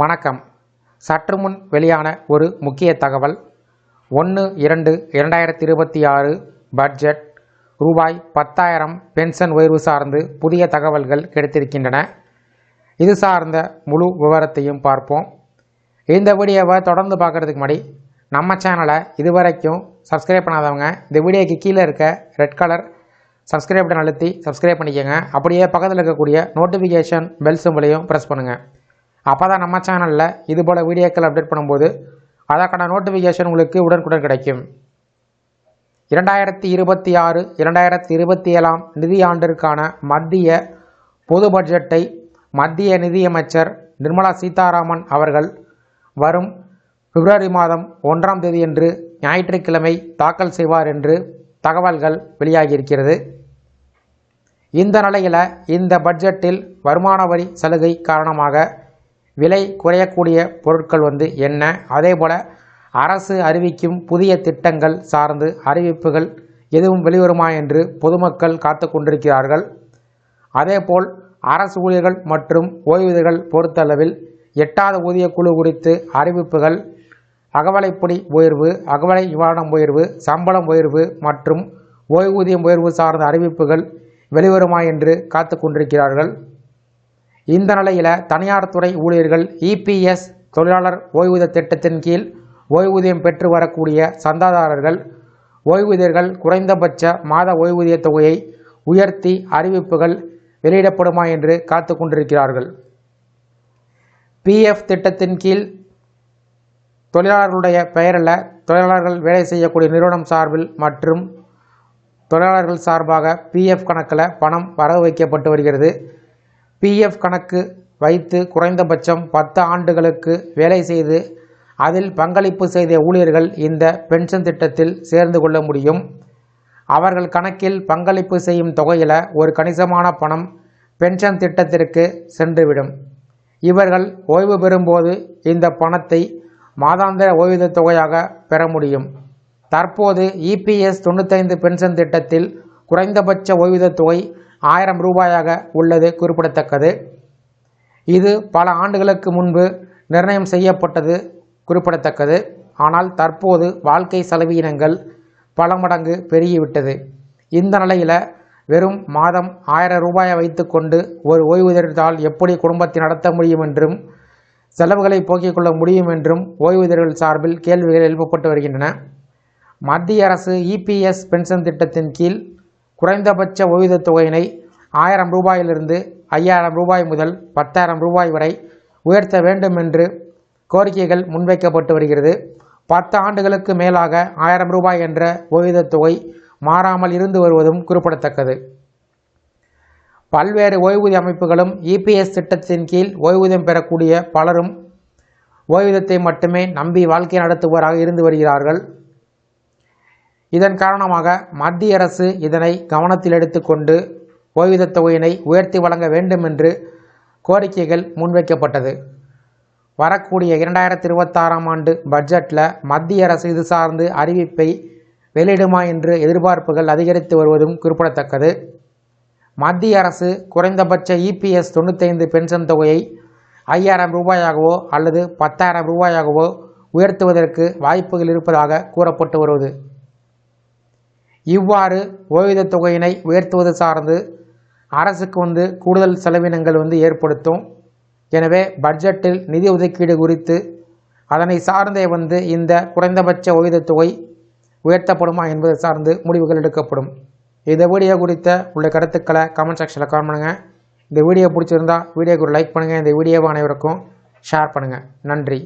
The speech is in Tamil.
வணக்கம். சற்று முன் வெளியான ஒரு முக்கிய தகவல். ஒன்று இரண்டு இரண்டாயிரத்தி இருபத்தி ஆறு பட்ஜெட். ரூபாய் பத்தாயிரம் பென்ஷன் உயர்வு சார்ந்து புதிய தகவல்கள் கிடைத்திருக்கின்றன. இது சார்ந்த முழு விவரத்தையும் பார்ப்போம். இந்த வீடியோவை தொடர்ந்து பார்க்குறதுக்கு முன்னாடி நம்ம சேனலை இதுவரைக்கும் சப்ஸ்கிரைப் பண்ணாதவங்க இந்த வீடியோக்கு கீழே இருக்க ரெட் கலர் சப்ஸ்கிரைப் பட்டன் அழுத்தி சப்ஸ்கிரைப் பண்ணிக்கோங்க. அப்படியே பக்கத்தில் இருக்கக்கூடிய நோட்டிஃபிகேஷன் பெல் சிம்பிளையும் ப்ரெஸ் பண்ணுங்கள் அப்போ தான் நம்ம சேனலில் இது போல் வீடியோக்கள் அப்டேட் பண்ணும்போது அதற்கான நோட்டிஃபிகேஷன் உங்களுக்கு உடனுக்குடன் கிடைக்கும். இரண்டாயிரத்தி இருபத்தி ஆறு இரண்டாயிரத்தி இருபத்தி ஏழாம் நிதியாண்டிற்கான மத்திய பொது பட்ஜெட்டை மத்திய நிதியமைச்சர் நிர்மலா சீதாராமன் அவர்கள் வரும் பிப்ரவரி மாதம் ஒன்றாம் தேதியன்று ஞாயிற்றுக்கிழமை தாக்கல் செய்வார் என்று தகவல்கள் வெளியாகியிருக்கிறது. இந்த நிலையில் இந்த பட்ஜெட்டில் வருமான வரி சலுகை காரணமாக விலை குறையக்கூடிய பொருட்கள் வந்து என்ன? அதேபோல் அரசு அறிவிக்கும் புதிய திட்டங்கள் சார்ந்து அறிவிப்புகள் எதுவும் வெளிவருமா என்று பொதுமக்கள் காத்து கொண்டிருக்கிறார்கள். அதேபோல் அரசு ஊழியர்கள் மற்றும் ஓய்வூதியர்கள் பொறுத்தளவில் எட்டாவது ஊதிய குழு குறித்து அறிவிப்புகள் அகவலைப்படி உயர்வு அகவலை நிவாரணம் உயர்வு சம்பளம் உயர்வு மற்றும் ஓய்வூதியம் உயர்வு சார்ந்த அறிவிப்புகள் வெளிவருமா என்று காத்து கொண்டிருக்கிறார்கள். இந்த நிலையில் தனியார் துறை ஊழியர்கள் இபிஎஸ் தொழிலாளர் ஓய்வூதிய திட்டத்தின் கீழ் ஓய்வூதியம் பெற்று வரக்கூடிய சந்தாதாரர்கள் ஓய்வூதியர்கள் குறைந்தபட்ச மாத ஓய்வூதிய தொகையை உயர்த்தி அறிவிப்புகள் வெளியிடப்படுமா என்று காத்து கொண்டிருக்கிறார்கள். பிஎஃப் திட்டத்தின் கீழ் தொழிலாளர்களுடைய பெயரில் தொழிலாளர்கள் வேலை செய்யக்கூடிய நிறுவனம் சார்பில் மற்றும் தொழிலாளர்கள் சார்பாக பிஎஃப் கணக்கில் பணம் வரவு வைக்கப்பட்டு வருகிறது. பிஎஃப் கணக்கு வைத்து குறைந்தபட்சம் பத்து ஆண்டுகளுக்கு வேலை செய்து அதில் பங்களிப்பு செய்த ஊழியர்கள் இந்த பென்ஷன் திட்டத்தில் சேர்ந்து கொள்ள முடியும். அவர்கள் கணக்கில் பங்களிப்பு செய்யும் தொகையில் ஒரு கணிசமான பணம் பென்ஷன் திட்டத்திற்கு சென்றுவிடும். இவர்கள் ஓய்வு பெறும்போது இந்த பணத்தை மாதாந்திர ஓய்வூதிய தொகையாக பெற முடியும். தற்போது இபிஎஸ் தொண்ணூத்தைந்து பென்ஷன் திட்டத்தில் குறைந்தபட்ச ஓய்வூதிய தொகை ஆயிரம் ரூபாயாக உள்ளது குறிப்பிடத்தக்கது. இது பல ஆண்டுகளுக்கு முன்பு நிர்ணயம் செய்யப்பட்டது குறிப்பிடத்தக்கது. ஆனால் தற்போது வாழ்க்கை செலவீனங்கள் பல மடங்கு பெருகிவிட்டது. இந்த நிலையில் வெறும் மாதம் ஆயிரம் ரூபாயை வைத்துக்கொண்டு ஒரு ஓய்வூதியத்தால் எப்படி குடும்பத்தை நடத்த முடியும் என்றும் செலவுகளை போக்கிக் கொள்ள முடியும் என்றும் ஓய்வூதியர்கள் சார்பில் கேள்விகள் எழுப்பப்பட்டு வருகின்றன. மத்திய அரசு இபிஎஸ் பென்ஷன் திட்டத்தின் கீழ் குறைந்தபட்ச ஓய்வூதியத் தொகையினை ஆயிரம் ரூபாயிலிருந்து ஐயாயிரம் ரூபாய் முதல் பத்தாயிரம் ரூபாய் வரை உயர்த்த வேண்டும் என்று கோரிக்கைகள் முன்வைக்கப்பட்டு வருகிறது. பத்து ஆண்டுகளுக்கு மேலாக ஆயிரம் ரூபாய் என்ற ஓய்வூதியத் தொகை மாறாமல் இருந்து வருவதும் குறிப்பிடத்தக்கது. பல்வேறு ஓய்வூதிய அமைப்புகளும் இபிஎஸ் திட்டத்தின் கீழ் ஓய்வூதியம் பெறக்கூடிய பலரும் ஓய்வூதியத்தை மட்டுமே நம்பி வாழ்க்கை நடத்துபவராக இருந்து வருகிறார்கள். இதன் காரணமாக மத்திய அரசு இதனை கவனத்தில் எடுத்துக்கொண்டு ஓய்வூதியத் தொகையினை உயர்த்தி வழங்க வேண்டும் என்று கோரிக்கைகள் முன்வைக்கப்பட்டது. வரக்கூடிய இரண்டாயிரத்தி இருபத்தாறாம் ஆண்டு பட்ஜெட்டில் மத்திய அரசு இது சார்ந்து அறிவிப்பை வெளியிடுமா என்று எதிர்பார்ப்புகள் அதிகரித்து வருவதும் குறிப்பிடத்தக்கது. மத்திய அரசு குறைந்தபட்ச இபிஎஸ் தொண்ணூத்தைந்து பென்ஷன் தொகையை ஐயாயிரம் ரூபாயாகவோ அல்லது பத்தாயிரம் ரூபாயாகவோ உயர்த்துவதற்கு வாய்ப்புகள் இருப்பதாக கூறப்பட்டு வருவது. இவ்வாறு ஓய்வூதிய தொகையினை உயர்த்துவது சார்ந்து அரசுக்கு வந்து கூடுதல் செலவினங்கள் வந்து ஏற்படுத்தும். எனவே பட்ஜெட்டில் நிதி ஒதுக்கீடு குறித்து அதனை சார்ந்தே வந்து இந்த குறைந்தபட்ச ஓய்வூதிய தொகை உயர்த்தப்படுமா என்பது சார்ந்து முடிவுகள் எடுக்கப்படும். இந்த வீடியோ குறித்த உள்ள கருத்துக்களை கமெண்ட் செக்ஷனில் கமெண்ட் பண்ணுங்கள் இந்த வீடியோ பிடிச்சிருந்தா வீடியோக்கு ஒரு லைக் பண்ணுங்கள் இந்த வீடியோவை அனைவருக்கும் ஷேர் பண்ணுங்கள் நன்றி.